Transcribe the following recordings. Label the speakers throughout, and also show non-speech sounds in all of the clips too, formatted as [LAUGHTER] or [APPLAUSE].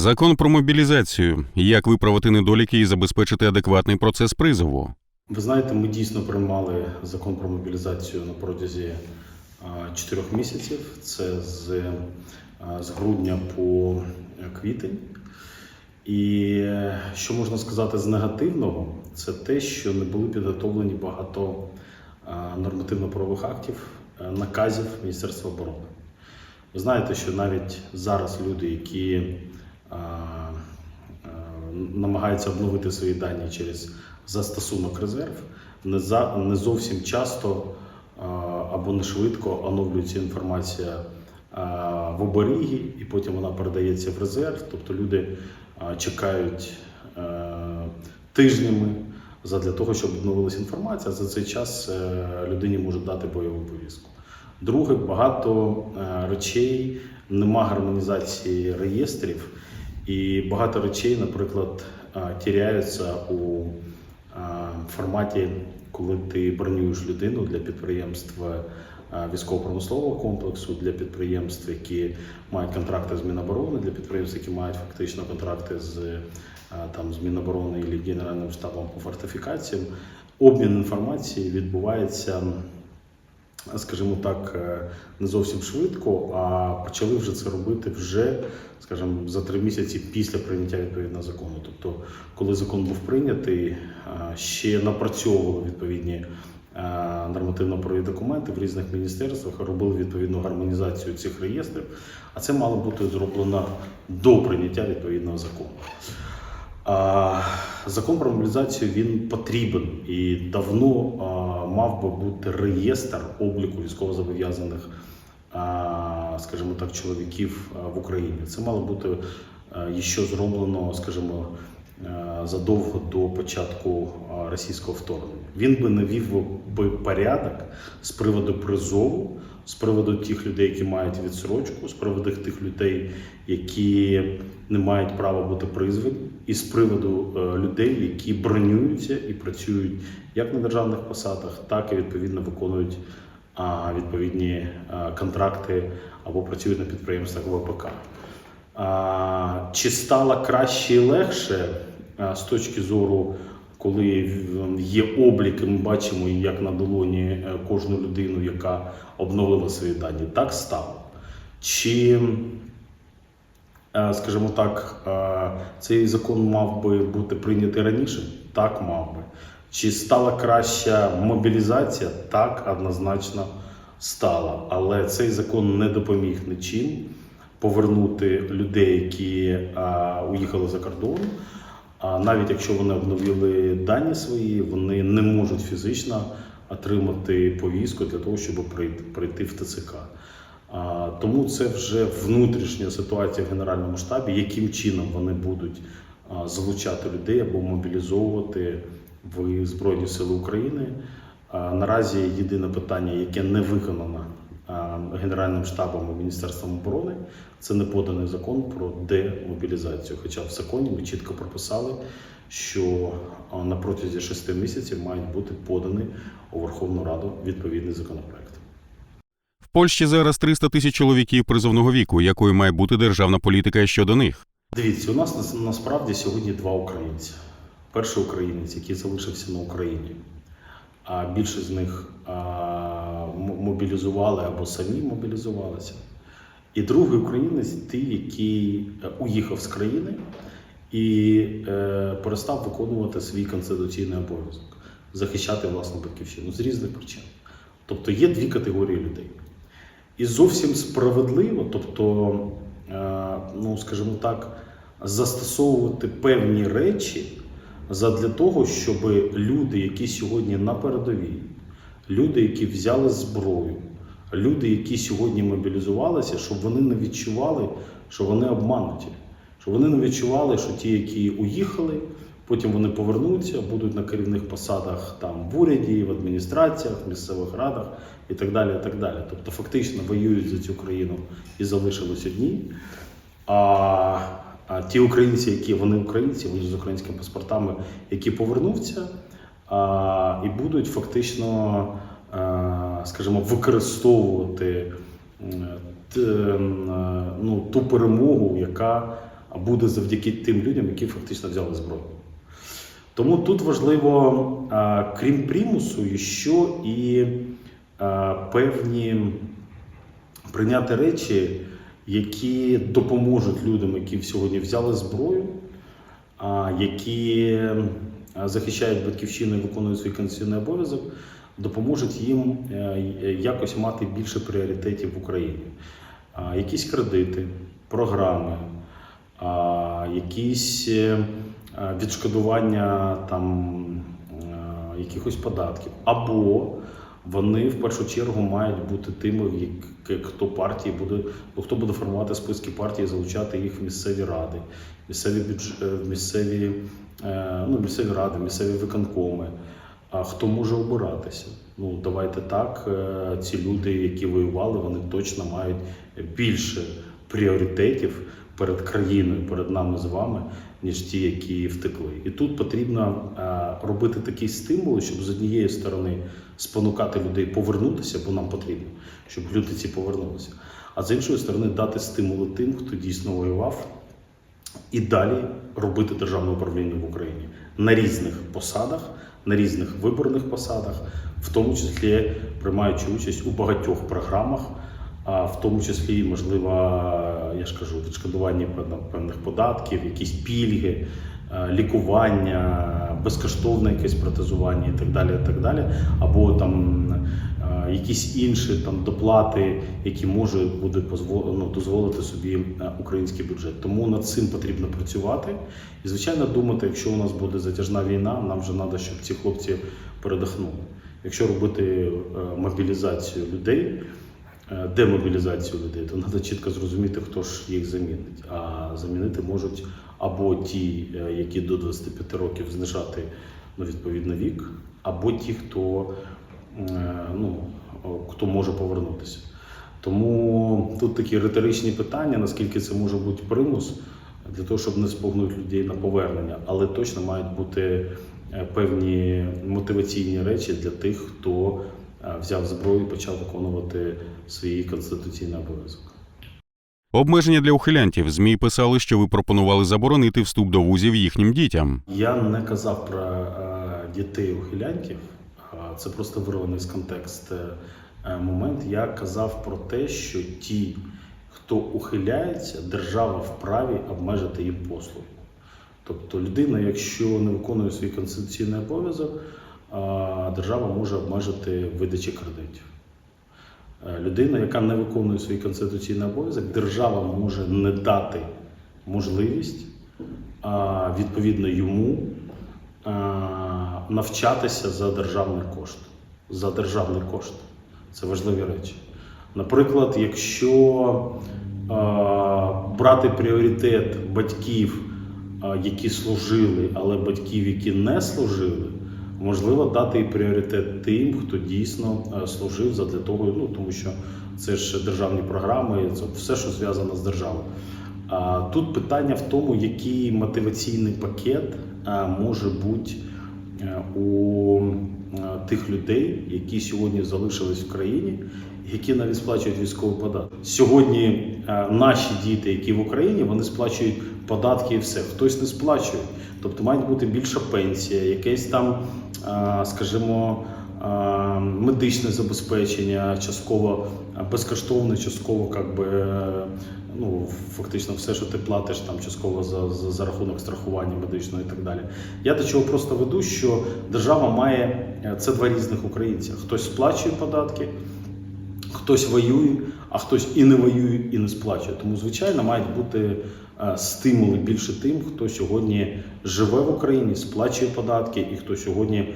Speaker 1: Закон про мобілізацію. Як виправити недоліки і забезпечити адекватний процес призову?
Speaker 2: Ви знаєте, ми дійсно приймали закон про мобілізацію на протязі чотирьох місяців. Це з, з грудня по квітень. І е, що можна сказати з негативного, це те, що не були підготовлені багато нормативно-правових актів, е, наказів Міністерства оборони. Ви знаєте, що навіть зараз люди, які намагаються обновити свої дані через застосунок резерв, не, за, не зовсім часто або не швидко оновлюється інформація в оберігі, і потім вона передається в резерв. Тобто люди чекають а, тижнями для того, щоб обновилася інформація. За цей час е, людині можуть дати бойову повістку. Друге, багато е, речей нема гармонізації реєстрів, і багато речей, наприклад, е, тіряються у е, форматі, коли ти бронюєш людину для підприємств е, військово-промислового комплексу, для підприємств, які мають контракти з Міноборони, для підприємств, які мають фактично контракти з, там, з Міноборони і Генеральним штабом по фортифікаціям. Обмін інформації відбувається скажімо так, е, не зовсім швидко, а почали вже це робити вже, скажімо, за три місяці після прийняття відповідного закону. Тобто, коли закон був прийнятий, е, ще напрацьовували відповідні е, нормативно-правові документи в різних міністерствах, робили відповідну гармонізацію цих реєстрів, а це мало бути зроблено до прийняття відповідного закону. Закон про мобілізацію він потрібен і давно мав би бути реєстр обліку військовозобов'язаних, скажімо так, чоловіків в Україні. Це мало бути ще зроблено, скажімо, задовго до початку російського вторгнення. Він би навів би порядок з приводу призову, з приводу тих людей, які мають відсрочку, з приводу тих людей, які не мають права бути призвані, і з приводу е, людей, які бронюються і працюють як на державних посадах, так і відповідно виконують відповідні а, контракти або працюють на підприємствах ВПК. А, чи стало краще і легше з точки зору, коли є облік, і ми бачимо, як на долоні е, кожну людину, яка обновила свої дані, так стало. Чи Е, скажімо так, е, цей закон мав би бути прийнятий раніше? Так, мав би. Чи стала краща мобілізація? Так, однозначно стала. Але цей закон не допоміг нічим повернути людей, які уїхали за кордон. А навіть якщо вони обновили дані свої, вони не можуть фізично отримати повістку для того, щоб прийти, в ТЦК. Тому це вже внутрішня ситуація в Генеральному штабі, яким чином вони будуть залучати людей або мобілізовувати в Збройні Сили України. Наразі єдине питання, яке не виконано Генеральним штабом і Міністерством оборони, це не поданий закон про демобілізацію. Хоча в законі ми чітко прописали, що а, на протязі шести місяців мають бути подані у Верховну Раду відповідний законопроект.
Speaker 1: В Польщі зараз 300 тисяч чоловіків призовного віку. Якою має бути державна політика щодо них?
Speaker 2: Дивіться, у нас- насправді сьогодні два українці. Перший українець, який залишився на Україні, а більшість з них мобілізували або самі мобілізувалися. І другий українець, той, який е, уїхав з країни і е, перестав виконувати свій конституційний обов'язок захищати власну батьківщину з різних причин. Тобто є дві категорії людей. І зовсім справедливо, тобто, е, ну скажімо так, застосовувати певні речі задля того, щоб люди, які сьогодні на передовій, люди, які взяли зброю, люди, які сьогодні мобілізувалися, щоб вони не відчували, що вони обмануті, щоб вони не відчували, що ті, які уїхали, потім вони повернуться, будуть на керівних посадах там в уряді, в адміністраціях, в місцевих радах і так далі. і так далі. Тобто фактично воюють за цю країну і залишились одні. А, а ті українці, які вони українці, вони з українськими паспортами, які повернуться а, і будуть фактично, а, скажімо, використовувати т- ну, ту перемогу, яка буде завдяки тим людям, які фактично взяли зброю. Тому тут важливо, а, крім примусу, що і а, певні прийняти речі, які допоможуть людям, які сьогодні взяли зброю, які захищають батьківщину і виконують свій конституційний обов'язок, допоможуть їм е, якось мати більше пріоритетів в Україні. Якісь кредити, програми, якісь е, е, відшкодування там е, якихось податків, або вони в першу чергу мають бути тими, як- хто партії буде, хто буде формувати списки партії, залучати їх в місцеві ради, місцеві бюдж, е, місцеві, е, ну, місцеві ради, місцеві виконкоми. А хто може обиратися? Ну давайте так. е, Ці люди, які воювали, вони точно мають більше пріоритетів перед країною, перед нами з вами, ніж ті, які втекли. І тут потрібно е, робити такі стимули, щоб з однієї сторони спонукати людей повернутися, бо нам потрібно, щоб люди ці повернулися. А з іншої сторони, дати стимули тим, хто дійсно воював, і далі робити державне управління в Україні на різних посадах, на різних виборних посадах, в тому числі приймаючи участь у багатьох програмах, в тому числі, можливо, я ж кажу, відшкодування певних податків, якісь пільги, е, лікування, безкоштовне якесь протезування і так далі, і так далі, або там е, якісь інші там доплати, які може буде ну, дозволити собі е, український бюджет. Тому над цим потрібно працювати. І звичайно, думати, якщо у нас буде затяжна війна, нам вже треба, щоб ці хлопці передихнули. Якщо робити мобілізацію людей, демобілізацію людей, то треба чітко зрозуміти, хто ж їх замінить. А замінити можуть або ті, е, які до 25 років знижати на відповідний вік, або ті, хто, е, ну, хто може повернутися. Тому тут такі риторичні питання, наскільки це може бути примус для того, щоб не спогнути людей на повернення, але точно мають бути е, певні мотиваційні речі для тих, хто е, взяв зброю і почав виконувати свій конституційний обов'язок.
Speaker 1: Обмеження для ухилянтів. ЗМІ писали, що ви пропонували заборонити вступ до вузів їхнім дітям.
Speaker 2: Я не казав про е, дітей ухилянтів, це просто вирваний з контексту е, момент. Я казав про те, що ті, хто ухиляється, держава вправі обмежити їм послуги. Тобто людина, якщо не виконує свій конституційний обов'язок, держава може обмежити видачі кредитів. Е, Людина, яка не виконує свій конституційний обов'язок, держава може не дати можливість відповідно йому навчатися за державний кошт. За державний кошт. Це важливі речі. Наприклад, якщо брати пріоритет батьків, які служили, але батьків, які не служили, можливо дати і пріоритет тим, хто дійсно а, служив задля того, ну тому що це ж державні програми, це все, що зв'язано з державою. Тут питання в тому, який мотиваційний пакет може бути е, у е, тих людей, які сьогодні залишились в країні, які навіть сплачують військовий податок. Сьогодні е, наші діти, які в Україні, вони сплачують податки і все. Хтось не сплачує. Тобто має бути більша пенсія, якесь там, е, скажімо, е, медичне забезпечення, частково е, безкоштовне, частково як би, ну, фактично все, що ти платиш там частково за, за, за рахунок страхування медичного і так далі. Я до чого просто веду, що держава має це два різних українця. Хтось сплачує податки, хтось воює, а хтось і не воює, і не сплачує. Тому, звичайно, мають бути стимули більше тим, хто сьогодні живе в Україні, сплачує податки, і хто сьогодні е,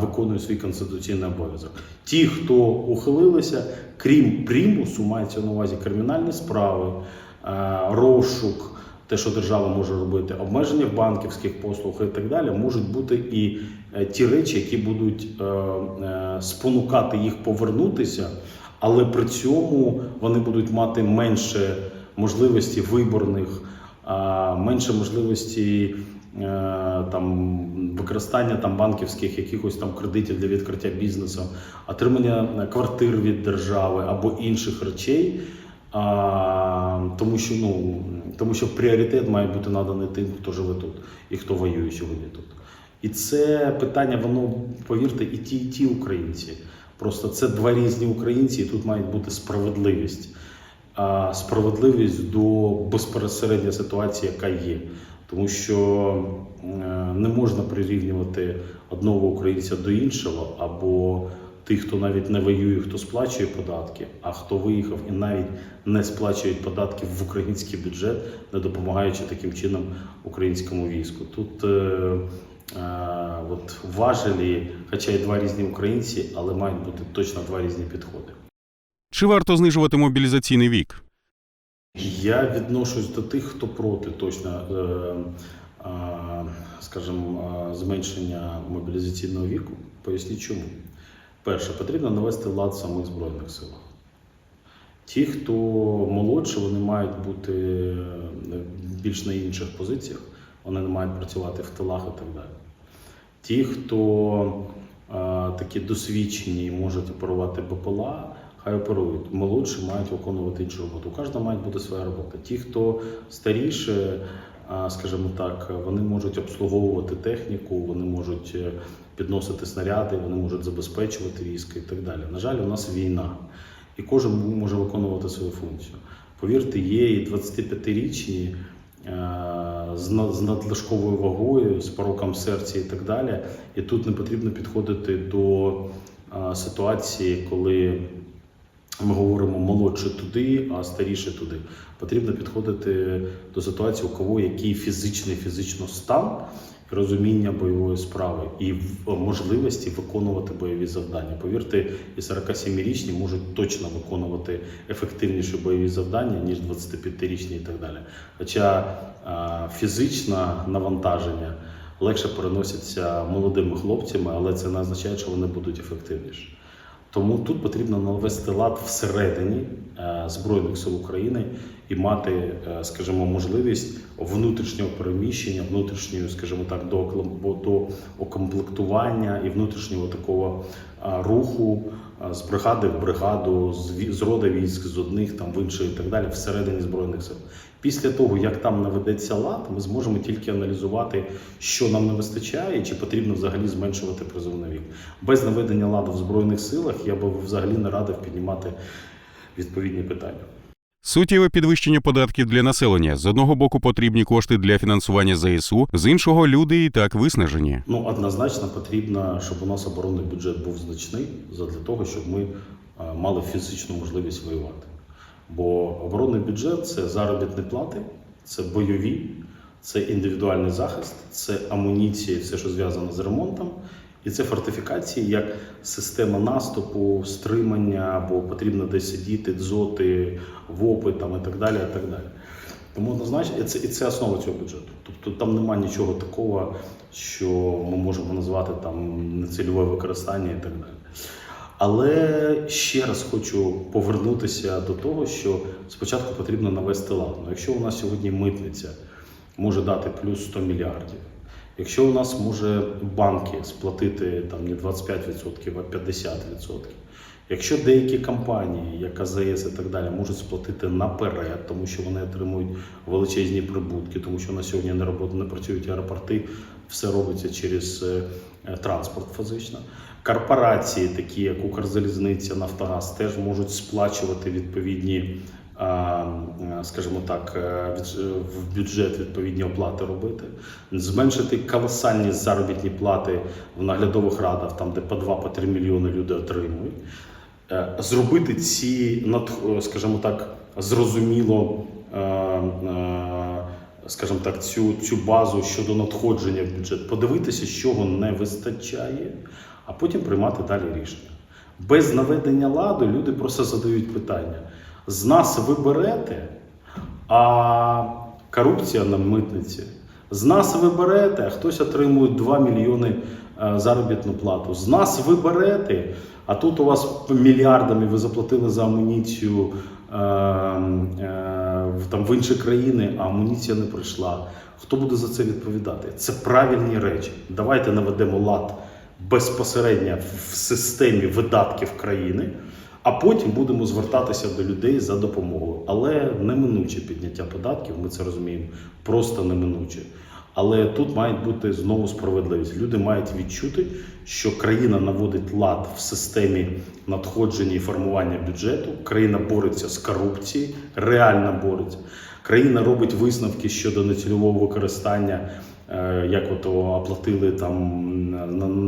Speaker 2: виконує свій конституційний обов'язок. Ті, хто ухилилися, крім примусу, мається на увазі кримінальні справи, е, розшук. Те, що держава може робити, обмеження банківських послугах і так далі, можуть бути і е, ті речі, які будуть е, е, спонукати їх повернутися, але при цьому вони будуть мати менше можливості виборних, менше можливості е, там використання там банківських якихось там кредитів для відкриття бізнесу, отримання квартир від держави або інших речей. А, тому, що, ну, тому що пріоритет має бути наданий тим, хто живе тут і хто воює сьогодні тут. І це питання, воно, повірте, і ті, і ті українці. Просто це два різні українці, і тут має бути справедливість. Справедливість до безпосередньої ситуації, яка є. Тому що е, не можна прирівнювати одного українця до іншого, або тих, хто навіть не воює, хто сплачує податки, а хто виїхав і навіть не сплачує податки в український бюджет, не допомагаючи таким чином українському війську. Тут е, е, от важелі, хоча й два різні українці, але мають бути точно два різні підходи.
Speaker 1: Чи варто знижувати мобілізаційний вік?
Speaker 2: Я відношусь до тих, хто проти точно, е, е, скажімо, е, зменшення мобілізаційного віку. Поясніть чому. Перше, потрібно навести лад самих Збройних силах. Ті, хто молодше, вони мають бути більш на інших позиціях, вони не мають працювати в тилах і так далі. Ті, хто такі досвідчені і можуть оперувати БПЛА, хай оперують. Молодші мають виконувати іншу роботу. У кожного має бути своя робота. Ті, хто старіше, скажімо так, вони можуть обслуговувати техніку, вони можуть е, підносити снаряди, вони можуть забезпечувати військо і так далі. На жаль, у нас війна, і кожен може виконувати свою функцію. Повірте, є і 25-річні е, з надлишковою вагою, з пороком серця і так далі. І тут не потрібно підходити до ситуації, коли ми говоримо молодше туди, а старіше туди. Потрібно підходити до ситуації, у кого який фізичний фізично стан, розуміння бойової справи і можливості виконувати бойові завдання. Повірте, і 47-річні можуть точно виконувати ефективніші бойові завдання, ніж 25-річні і так далі. Хоча фізичне навантаження легше переноситься молодими хлопцями, але це не означає, що вони будуть ефективніші. Тому тут потрібно навести лад всередині е, Збройних сил України і мати, е, скажімо, можливість внутрішнього переміщення, внутрішнього, скажімо так, до, окомплектування і внутрішнього такого е, руху з бригади в бригаду, з, рода військ, з одних там в іншої і так далі, всередині збройних сил. Після того, як там наведеться лад, ми зможемо тільки аналізувати, що нам не вистачає, чи потрібно взагалі зменшувати призовний вік. Без наведення ладу в збройних силах я би взагалі не радив піднімати відповідні питання.
Speaker 1: Суттєве підвищення податків для населення з одного боку потрібні кошти для фінансування ЗСУ, з іншого люди і так виснажені.
Speaker 2: Ну однозначно потрібно, щоб у нас оборонний бюджет був значний для того, щоб ми е, мали фізичну можливість воювати. Бо оборонний бюджет це заробітні плати, це бойові, це індивідуальний захист, це амуніція, все, що зв'язано з ремонтом, і це фортифікації як система наступу, стримання, бо потрібно десь сидіти, дзоти, вопи там і так далі. І так далі. Тому однозначно, і це, і це основа цього бюджету. Тобто там немає нічого такого, що ми можемо назвати там нецільове використання і так далі. Але ще раз хочу повернутися до того, що спочатку потрібно навести лад. Ну, Якщо у нас сьогодні митниця може дати плюс 100 мільярдів, якщо у нас може банки сплатити там не 25%, а 50%, якщо деякі компанії, як АЗС і так далі, можуть сплатити наперед, тому що вони отримують величезні прибутки, тому що на сьогодні не працюють аеропорти, все робиться через е, транспорт фізично. Корпорації, такі як Укрзалізниця, Нафтогаз, теж можуть сплачувати відповідні, а, а, скажімо так, е, е, в бюджет відповідні оплати робити, зменшити колосальні заробітні плати в наглядових радах, там де по 2-3 мільйони люди отримують. Е, Зробити ці е, скажімо так, зрозуміло, е, е, скажімо так, цю, цю базу щодо надходження в бюджет, подивитися, чого не вистачає, а потім приймати далі рішення. Без наведення ладу люди просто задають питання: з нас ви берете, а корупція на митниці. З нас ви берете, а хтось отримує 2 мільйони е, заробітну плату. З нас ви берете, а тут у вас мільярдами ви заплатили за амуніцію е, е, в- там, в інші країни, а амуніція не прийшла. Хто буде за це відповідати? Це правильні речі. Давайте наведемо лад безпосередньо в системі видатків країни. А потім будемо звертатися до людей за допомогою. Але неминуче підняття податків, ми це розуміємо, просто неминуче. Але тут має бути знову справедливість. Люди мають відчути, що країна наводить лад в системі надходження і формування бюджету. Країна бореться з корупцією, реально бореться. Країна робить висновки щодо нецільового використання, е, як ото оплатили там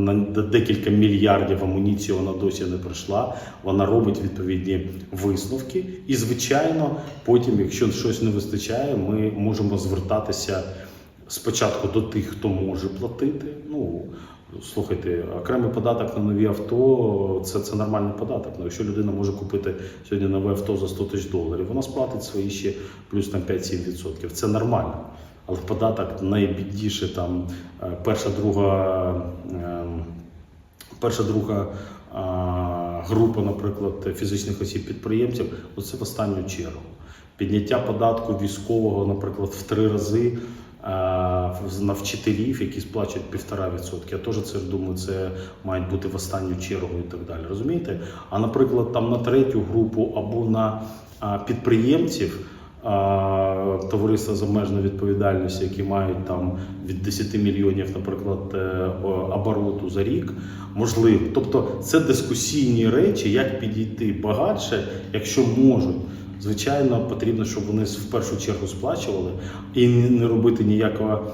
Speaker 2: на декілька мільярдів амуніції, вона досі не прийшла. Вона робить відповідні висновки. І, звичайно, потім, якщо щось не вистачає, ми можемо звертатися спочатку до тих, хто може платити. Ну слухайте, окремий податок на нові авто це, це нормальний податок. Ну, якщо людина може купити сьогодні нове авто за 100 тисяч доларів, вона сплатить свої ще плюс там 5-7%. Це нормально. Але податок найбідніше там е, перша, друга, е, перша, друга група, наприклад, фізичних осіб підприємців, оце в останню чергу. Підняття податку військового, наприклад, в три рази на вчителів, які сплачують півтора відсотки. Я теж це думаю, це мають бути в останню чергу і так далі. Розумієте? А наприклад, там на третю групу або на підприємців. Товариства з обмеженою відповідальністю, які мають там від 10 мільйонів, наприклад, е, обороту за рік, можливо. Тобто це дискусійні речі, як підійти багатше, якщо можуть. Звичайно, потрібно, щоб вони в першу чергу сплачували і не робити ніякого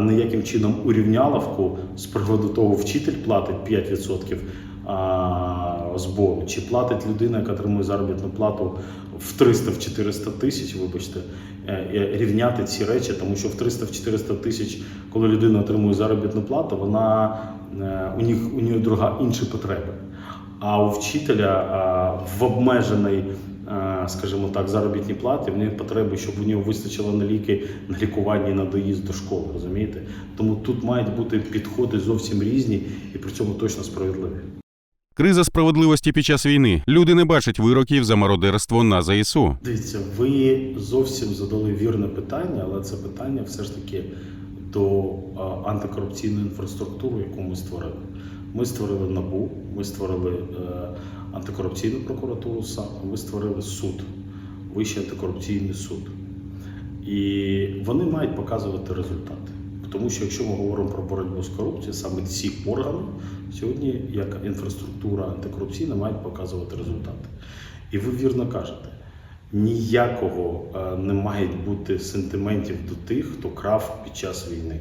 Speaker 2: ніяким чином урівняловку з приводу того, вчитель платить 5% а, збору, чи платить людина, яка отримує заробітну плату в 300-400 тисяч, вибачте, е, е, рівняти ці речі, тому що в 300-400 тисяч, коли людина отримує заробітну плату, вона е, у них у нього друга інші потреби. А у вчителя в обмежений, скажімо так, заробітній платі в нього потреби, щоб у нього вистачило на ліки, на лікування на доїзд до школи. Розумієте? Тому тут мають бути підходи зовсім різні і при цьому точно справедливі.
Speaker 1: Криза справедливості під час війни. Люди не бачать вироків за мародерство на ЗСУ.
Speaker 2: Дивіться, ви зовсім задали вірне питання, але це питання все ж таки до антикорупційної інфраструктури, яку ми створили. Ми створили НАБУ, ми створили е, антикорупційну прокуратуру, ми створили суд, Вищий антикорупційний суд. І вони мають показувати результати. Тому що якщо ми говоримо про боротьбу з корупцією, саме ці органи сьогодні, як інфраструктура антикорупційна, мають показувати результати. І ви вірно кажете, ніякого е, не має бути сентиментів до тих, хто крав під час війни.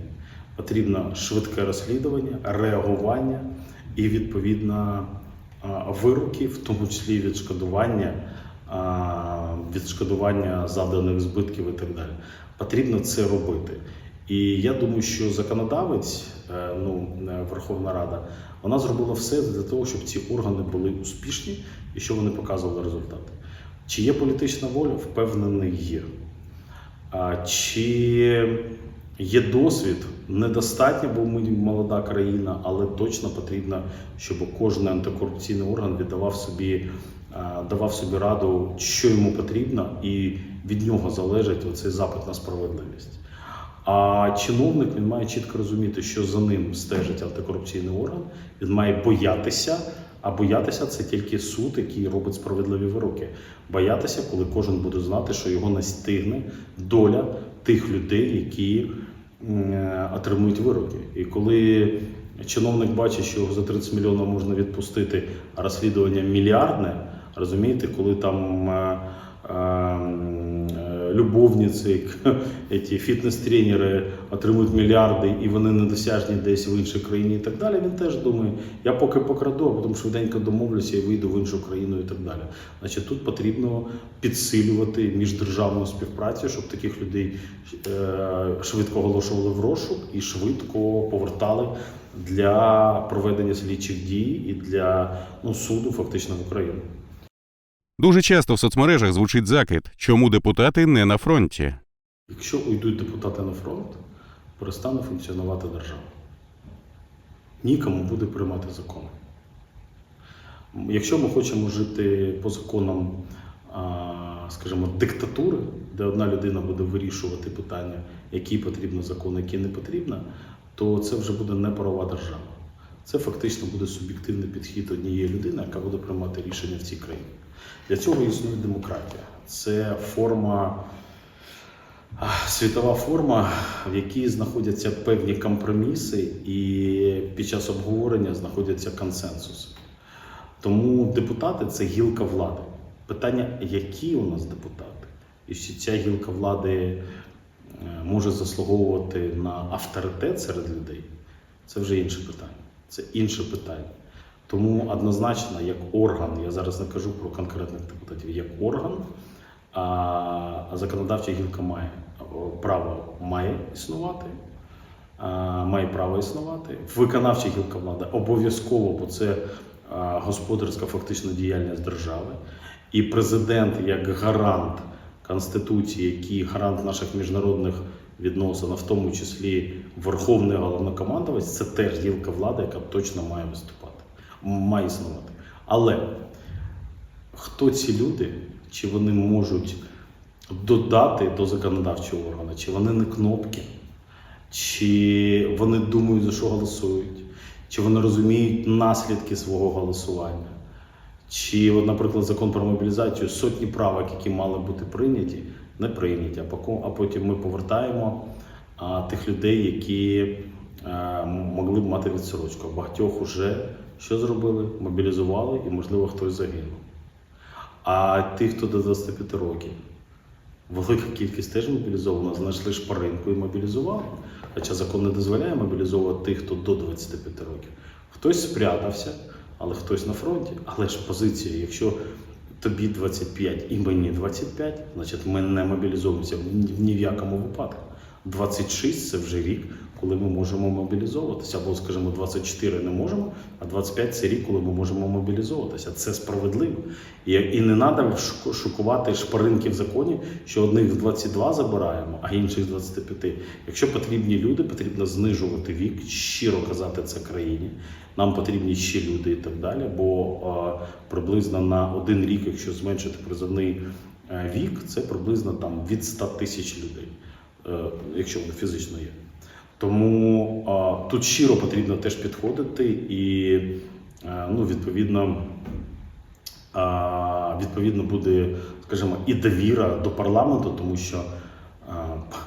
Speaker 2: Потрібно швидке розслідування, реагування і відповідно вироки, в тому числі відшкодування, відшкодування завданих збитків і так далі. Потрібно це робити. І я думаю, що законодавець, е, ну е, Верховна Рада, вона зробила все для того, щоб ці органи були успішні і щоб вони показували результати. Чи є політична воля? Впевнений, є. Чи є досвід? Недостатньо, бо ми молода країна, але точно потрібно, щоб кожен антикорупційний орган віддавав собі, давав собі раду, що йому потрібно, і від нього залежить оцей запит на справедливість. А чиновник він має чітко розуміти, що за ним стежить антикорупційний орган. Він має боятися, а боятися це тільки суд, який робить справедливі вироки. Боятися, коли кожен буде знати, що його настигне доля тих людей, які е, отримують вироки. І коли чиновник бачить, що його за 30 мільйонів можна відпустити, а розслідування мільярдне, розумієте, коли там. Любовниці, ці [LAUGHS] фітнес-тренери отримують мільярди і вони недосяжні десь в іншій країні і так далі. Він теж думає, я поки покраду, а потім швиденько домовлюся і вийду в іншу країну і так далі. Значить, тут потрібно підсилювати міждержавну співпрацю, щоб таких людей е, швидко оголошували в розшук і швидко повертали для проведення слідчих дій і для ну, суду фактично в Україну.
Speaker 1: Дуже часто в соцмережах звучить закид, чому депутати не на фронті.
Speaker 2: Якщо уйдуть депутати на фронт, перестане функціонувати держава. Нікому буде приймати закони. Якщо ми хочемо жити по законам, скажімо, диктатури, де одна людина буде вирішувати питання, які потрібні закони, які не потрібно, то це вже буде не правова держава. Це фактично буде суб'єктивний підхід однієї людини, яка буде приймати рішення в цій країні. Для цього існує демократія. Це форма, світова форма, в якій знаходяться певні компроміси, і під час обговорення знаходяться консенсуси. Тому депутати це гілка влади. Питання, які у нас депутати, і чи ця гілка влади е, може заслуговувати на авторитет серед людей, це вже інше питання. Це інше питання. Тому однозначно, як орган, я зараз не кажу про конкретних депутатів, як орган, а законодавча гілка має право має існувати, має право існувати. Виконавча гілка влади обов'язково, бо це господарська фактично діяльність держави. І президент як гарант Конституції, який гарант наших міжнародних відносин, в тому числі Верховний головнокомандувач, це теж гілка влади, яка точно має виступати, має існувати. Але хто ці люди, чи вони можуть додати до законодавчого органу, чи вони не кнопки, чи вони думають, за що голосують, чи вони розуміють наслідки свого голосування. Чи, от, наприклад, закон про мобілізацію, сотні правок, які мали бути прийняті, не прийняті. А потім ми повертаємо тих людей, які а, могли б мати відсрочку. Багатьох уже що зробили? Мобілізували і, можливо, хтось загинув. А тих, хто до 25 років, велика кількість теж мобілізована, знайшли шпаринку і мобілізували. Хоча закон не дозволяє мобілізовувати тих, хто до 25 років. Хтось спрятався, але хтось на фронті. Але ж позиція, якщо тобі 25 і мені 25, значить ми не мобілізовуємося в ні в якому випадку. 26 це вже рік, коли ми можемо мобілізовуватися. Або, скажімо, 24 не можемо, а 25 це рік, коли ми можемо мобілізовуватися. Це справедливо. І, і не треба шуку- шукувати шпаринки в законі, що одних в 22 забираємо, а інших з 25. Якщо потрібні люди, потрібно знижувати вік, щиро казати це країні. Нам потрібні ще люди і так далі. Бо е, приблизно на один рік, якщо зменшити призовний е, вік, це приблизно там від 100 тисяч людей, якщо вони фізично є. Тому е, тут щиро потрібно теж підходити і е, ну, відповідно. А, Відповідно, буде, скажімо, і довіра до парламенту, тому що а,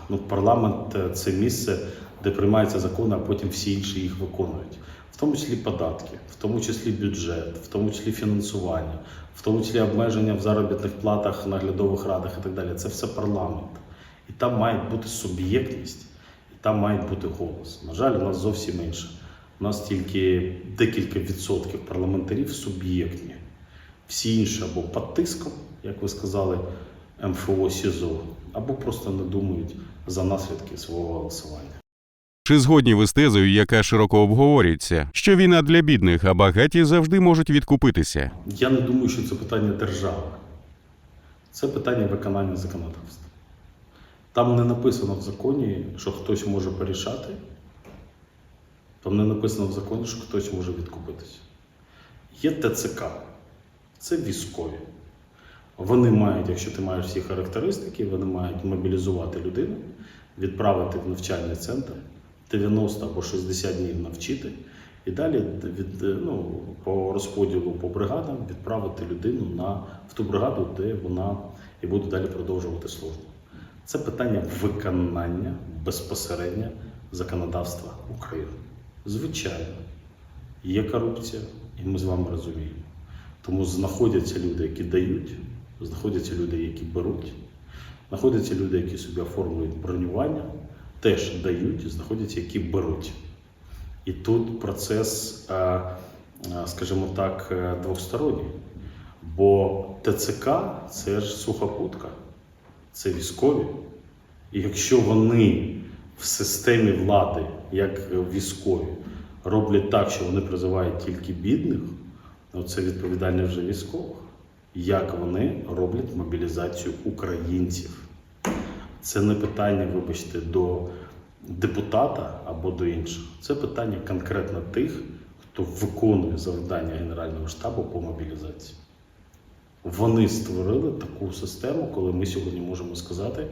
Speaker 2: ну, парламент е, це місце, де приймаються закони, а потім всі інші їх виконують. В тому числі податки, в тому числі бюджет, в тому числі фінансування, в тому числі обмеження в заробітних платах, наглядових радах і так далі. Це все парламент. Там має бути суб'єктність, і там має бути голос. На жаль, у нас зовсім інше. У нас тільки декілька відсотків парламентарів суб'єктні. Всі інші або під тиском, як ви сказали, МФО СІЗО, або просто не думають за наслідки свого голосування.
Speaker 1: Чи згодні ви з тезою, яка широко обговорюється, що війна для бідних, а багаті завжди можуть відкупитися?
Speaker 2: Я не думаю, що це питання держави. Це питання виконання законодавства. Там не написано в законі, що хтось може порішати. Там не написано в законі, що хтось може відкупитися. Є ТЦК, це військові. Вони мають, якщо ти маєш всі характеристики, вони мають мобілізувати людину, відправити в навчальний центр, 90 або 60 днів навчити, і далі від, ну, по розподілу по бригадам відправити людину на, в ту бригаду, де вона і буде далі продовжувати службу. Це питання виконання безпосередньо законодавства України. Звичайно, є корупція, і ми з вами розуміємо. Тому знаходяться люди, які дають, знаходяться люди, які беруть, знаходяться люди, які собі оформлюють бронювання, теж дають, знаходяться, які беруть. І тут процес, е, е, скажімо так, е, двосторонній. Бо ТЦК це ж сухопутка, це військові. І якщо вони в системі влади, як військові, роблять так, що вони призивають тільки бідних, ну це відповідальність вже військових. Як вони роблять мобілізацію українців? Це не питання, вибачте, до депутата або до інших. Це питання конкретно тих, хто виконує завдання Генерального штабу по мобілізації. Вони створили таку систему, коли ми сьогодні можемо сказати,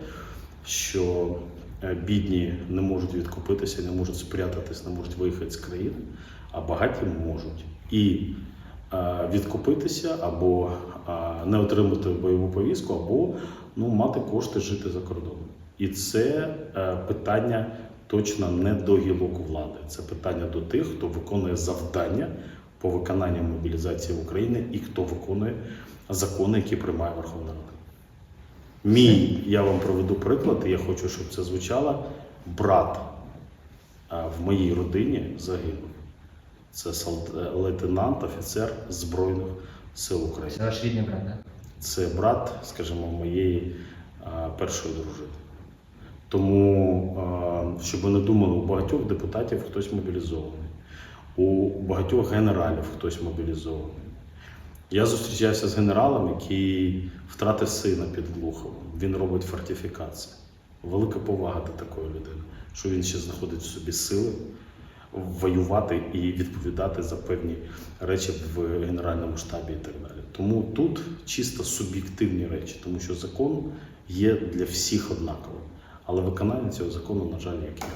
Speaker 2: що е, бідні не можуть відкупитися, не можуть спрятатись, не можуть виїхати з країни, а багаті можуть. І е, відкупитися або е, не отримати бойову повістку, або ну, мати кошти жити за кордоном. І це питання точно не до гілок влади, це питання до тих, хто виконує завдання по виконанню мобілізації в Україні і хто виконує закони, які приймає Верховна Рада. Мій, я вам проведу приклад, і я хочу, щоб це звучало. Брат в моїй родині загинув. Це е, лейтенант, офіцер Збройних сил України.
Speaker 3: Це ваш рідний брат, так?
Speaker 2: Це брат, скажімо, моєї першої дружини. Тому, щоб ви не думали, у багатьох депутатів хтось мобілізований, у багатьох генералів хтось мобілізований. Я зустрічався з генералом, який втратив сина під Глуховом. Він робить фортифікації. Велика повага до такої людини, що він ще знаходить в собі сили воювати і відповідати за певні речі в генеральному штабі і так далі. Тому тут чисто суб'єктивні речі, тому що закон є для всіх однаковим. Але виконання цього закону, на жаль, як є.